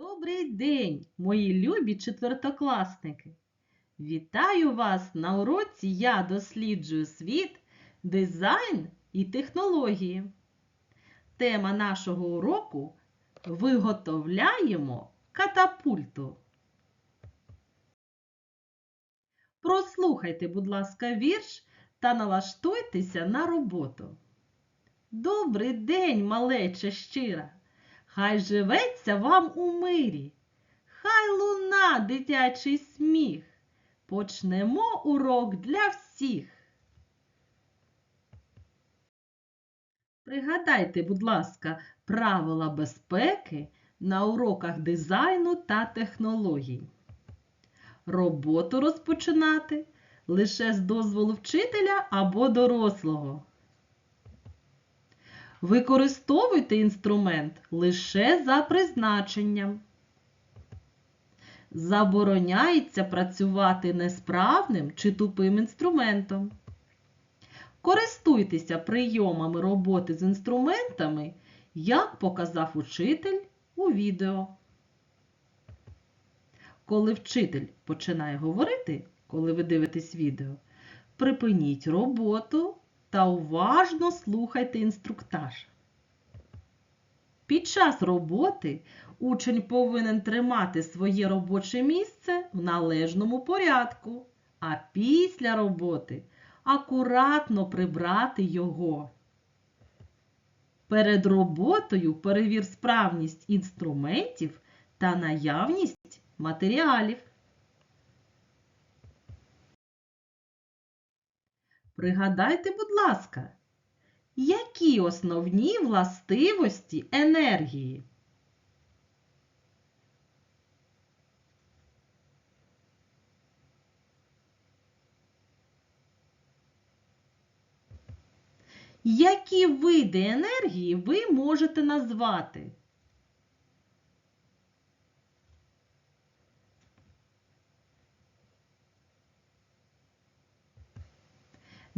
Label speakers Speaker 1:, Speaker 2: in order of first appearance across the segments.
Speaker 1: Добрий день, мої любі четвертокласники! Вітаю вас на уроці Я досліджую світ, дизайн і технології. Тема нашого уроку Виготовляємо катапульту. Прослухайте, будь ласка, вірш та налаштуйтеся на роботу. Добрий день, малече щира! Хай живеться вам у мирі, хай луна дитячий сміх. Почнемо урок для всіх. Пригадайте, будь ласка, правила безпеки на уроках дизайну та технологій. Роботу розпочинати лише з дозволу вчителя або дорослого. Використовуйте інструмент лише за призначенням. Забороняється працювати несправним чи тупим інструментом. Користуйтеся прийомами роботи з інструментами, як показав учитель у відео. Коли вчитель починає говорити, коли ви дивитесь відео, припиніть роботу та уважно слухайте інструктаж. Під час роботи учень повинен тримати своє робоче місце в належному порядку, а після роботи акуратно прибрати його. Перед роботою перевір справність інструментів та наявність матеріалів. Пригадайте, будь ласка, які основні властивості енергії? Які види енергії ви можете назвати?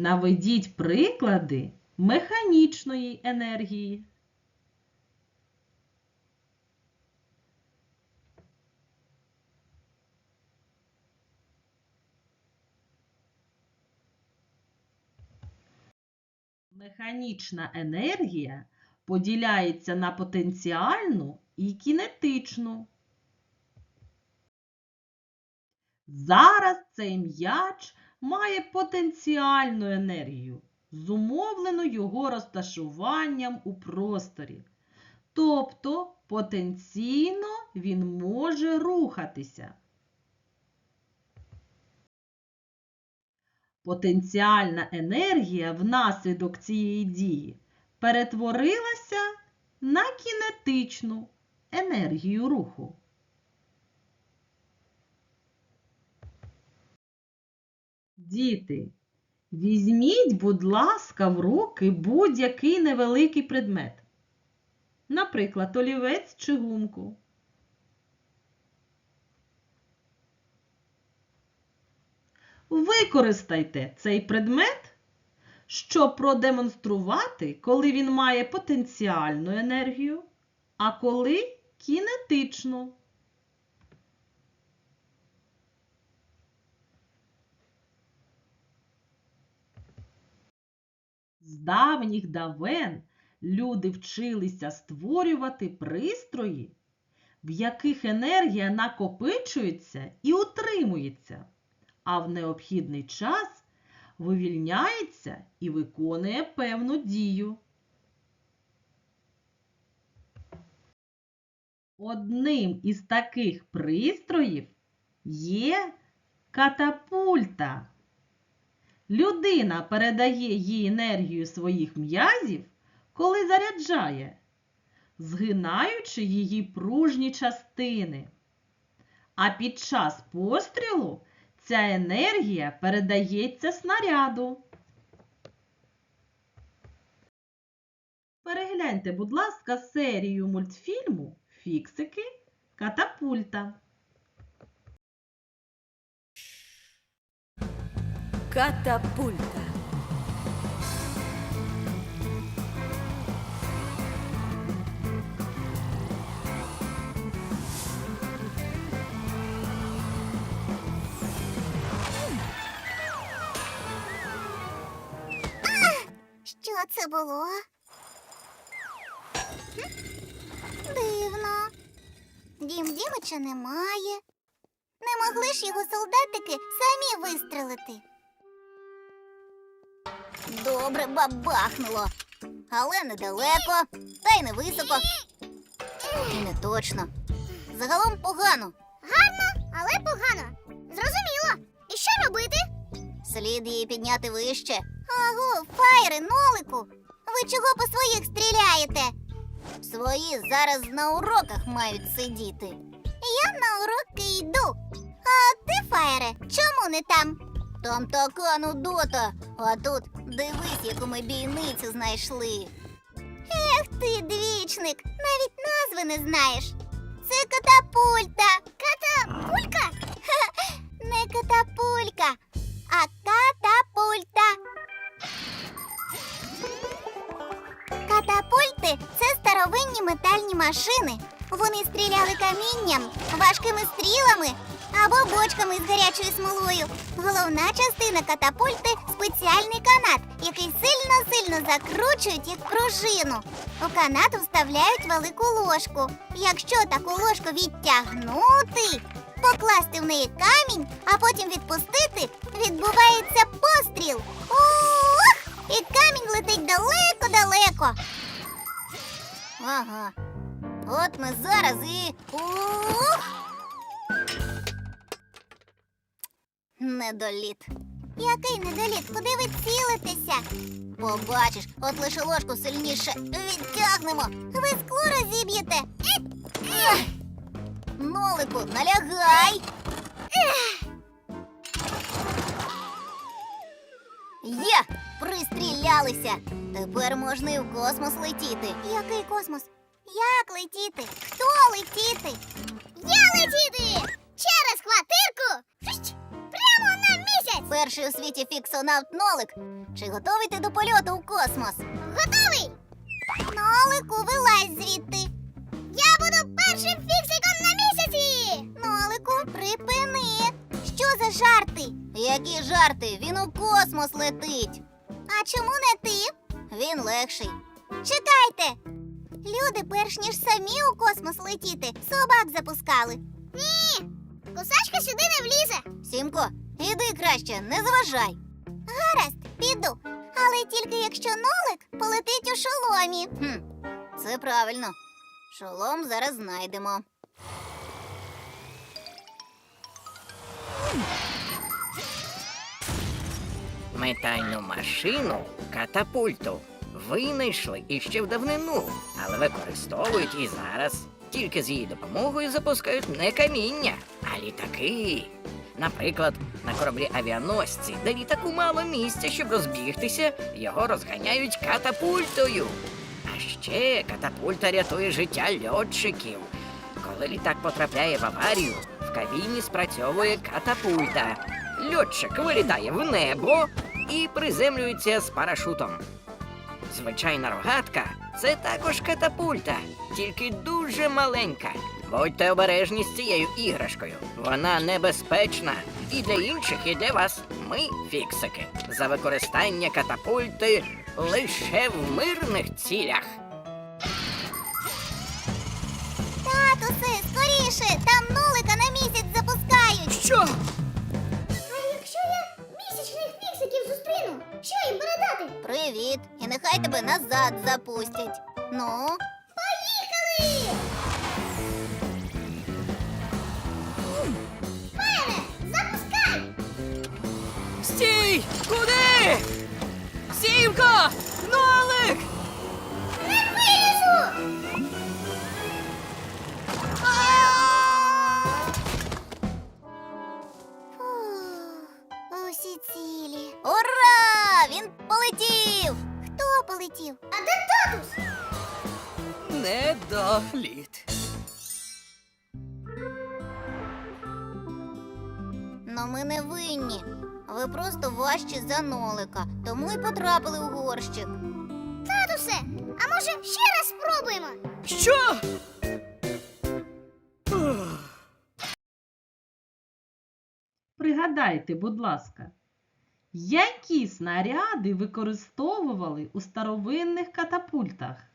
Speaker 1: Наведіть приклади механічної енергії. Механічна енергія поділяється на потенціальну і кінетичну. Зараз цей м'яч має потенціальну енергію, зумовлену його розташуванням у просторі. Тобто потенційно він може рухатися. Потенціальна енергія внаслідок цієї дії перетворилася на кінетичну енергію руху. Діти, візьміть, будь ласка, в руки будь-який невеликий предмет. Наприклад, олівець чи гумку. Використайте цей предмет, щоб продемонструвати, коли він має потенціальну енергію, а коли кінетичну. З давніх давен люди вчилися створювати пристрої, в яких енергія накопичується і утримується, а в необхідний час вивільняється і виконує певну дію. Одним із таких пристроїв є катапульта. Людина передає їй енергію своїх м'язів, коли заряджає, згинаючи її пружні частини. А під час пострілу ця енергія передається снаряду. Перегляньте, будь ласка, серію мультфільму Фіксики Катапульта.
Speaker 2: Катапульта.
Speaker 3: Що це було? Дивно. Дім Дімича немає. Не могли ж його солдатики самі вистрелити. Добре бабахнуло. Але недалеко, та й не високо. І не точно. Загалом погано. Гарно, але погано. Зрозуміло. І що робити? Слід її підняти вище. Аго, фаєри, нолику. Ви чого по своїх стріляєте? Свої зараз на уроках мають сидіти. Я на уроки йду. А ти, фаєре, чому не там? Там така нудота, а тут дивись, яку ми бійницю знайшли. Ех ти, двічник, навіть назви не знаєш. Це катапульта. Катапулька? Не катапулька, а катапульта. Катапульти це старовинні метальні машини. Вони стріляли камінням, важкими стрілами або бочками з гарячою смолою. Головна частина катапульти спеціальний канат, який сильно-сильно закручують як пружину. У канат вставляють велику ложку. Якщо таку ложку відтягнути, покласти в неї камінь, а потім відпустити, відбувається постріл. Ух! І камінь летить далеко-далеко. Ага. От ми зараз і. Недоліт. Який недоліт? Куди ви цілитеся? Побачиш, от лише ложку сильніше відтягнемо. Ви скло розіб'єте. Нолику, налягай. Є! Пристрілялися! Тепер можна і в космос летіти. Який космос? Як летіти? Хто летіти? Я летіти! Перший у світі фіксонавт Нолик. Чи готовий ти до польоту в космос? Готовий! Нолику, вилазь звідти. Я буду першим фіксиком на місяці! Нолику, припини! Що за жарти? Які жарти? Він у космос летить. А чому не ти? Він легший. Чекайте. Люди, перш ніж самі у космос летіти, собак запускали. Ні. Кусачка сюди не влізе. Сімко, іди краще, не заважай. Гаразд, піду. Але тільки якщо нолик полетить у шоломі. Хм, це правильно. Шолом зараз знайдемо.
Speaker 4: Метальну машину катапульту винайшли іще в давнину, але використовують і зараз. Тільки з її допомогою запускають не каміння, а літаки. Наприклад, на кораблі авіаносці, де літаку мало місця, щоб розбігтися, його розганяють катапультою. А ще катапульта рятує життя льотчиків. Коли літак потрапляє в аварію, в кабіні спрацьовує катапульта. Льотчик вилітає в небо і приземлюється з парашутом. Звичайна рогатка це також катапульта, тільки дуже маленька. Будьте обережні з цією іграшкою. Вона небезпечна і для інших, і для вас. Ми фіксики. За використання катапульти лише в мирних цілях.
Speaker 3: Татусе, скоріше, там нолика на місяць запускають.
Speaker 4: Що?
Speaker 3: А якщо я місячних фіксиків зустріну, що їм передати? Привіт, і нехай тебе назад запустять. Ну.
Speaker 5: Стій! Куди? Сімко! Нолик!
Speaker 3: Не вилізу! Усі цілі. Ура! Він полетів! Хто полетів? А де татус?
Speaker 5: Недоглід.
Speaker 3: Ну ми не винні. Ви просто важчі за нолика, тому й потрапили у горщик. Татусе, а може ще раз спробуємо?
Speaker 5: Що?
Speaker 1: Пригадайте, будь ласка, Які снаряди використовували у старовинних катапультах?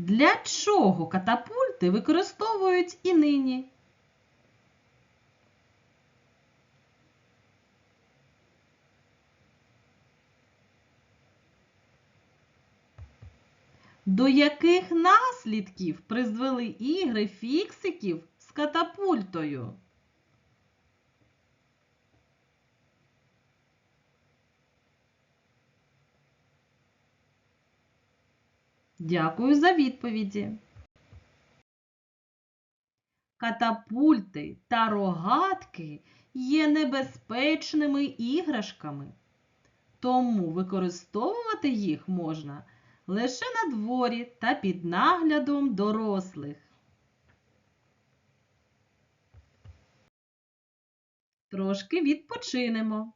Speaker 1: Для чого катапульти використовують і нині? До яких наслідків призвели ігри фіксиків з катапультою? Дякую за відповіді. Катапульти та рогатки є небезпечними іграшками, тому використовувати їх можна лише на дворі та під наглядом дорослих. Трошки відпочинемо.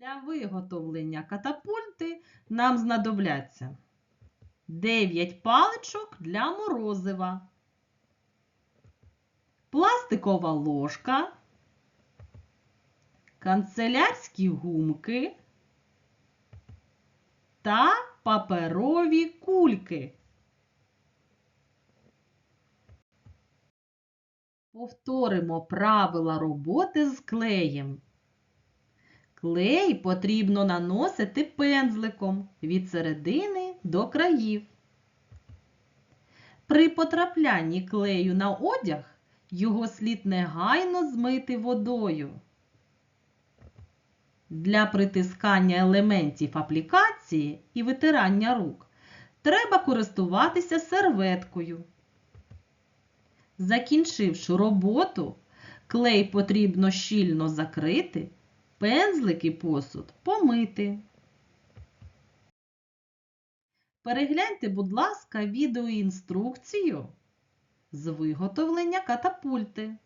Speaker 1: Для виготовлення катапульти нам знадобляться 9 паличок для морозива, пластикова ложка, канцелярські гумки та паперові кульки. Повторимо правила роботи з клеєм. Клей потрібно наносити пензликом від середини до країв. При потраплянні клею на одяг його слід негайно змити водою. Для притискання елементів аплікації і витирання рук треба користуватися серветкою. Закінчивши роботу, клей потрібно щільно закрити пензлик і посуд помити. Перегляньте, будь ласка, відеоінструкцію з виготовлення катапульти.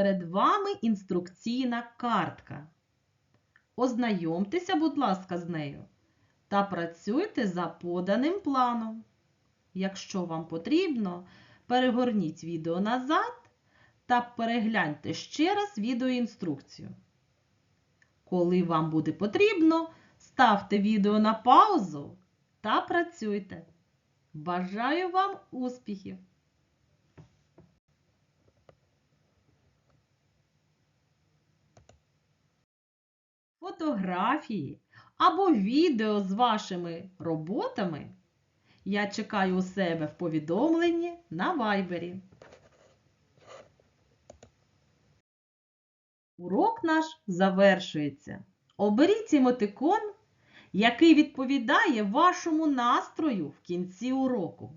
Speaker 1: Перед вами інструкційна картка. Ознайомтеся, будь ласка, з нею та працюйте за поданим планом. Якщо вам потрібно, перегорніть відео назад та перегляньте ще раз відеоінструкцію. Коли вам буде потрібно, ставте відео на паузу та працюйте. Бажаю вам успіхів! Фотографії або відео з вашими роботами я чекаю у себе в повідомленні на вайбері. Урок наш завершується. Оберіть емотикон, який відповідає вашому настрою в кінці уроку.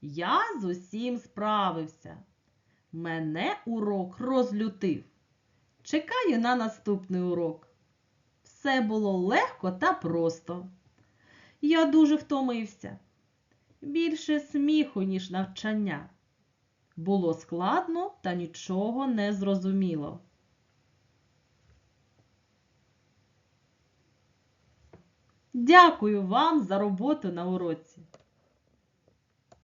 Speaker 1: Я з усім справився. Мене урок розлютив. Чекаю на наступний урок. Все було легко та просто. Я дуже втомився. Більше сміху, ніж навчання. Було складно та нічого не зрозуміло. Дякую вам за роботу на уроці.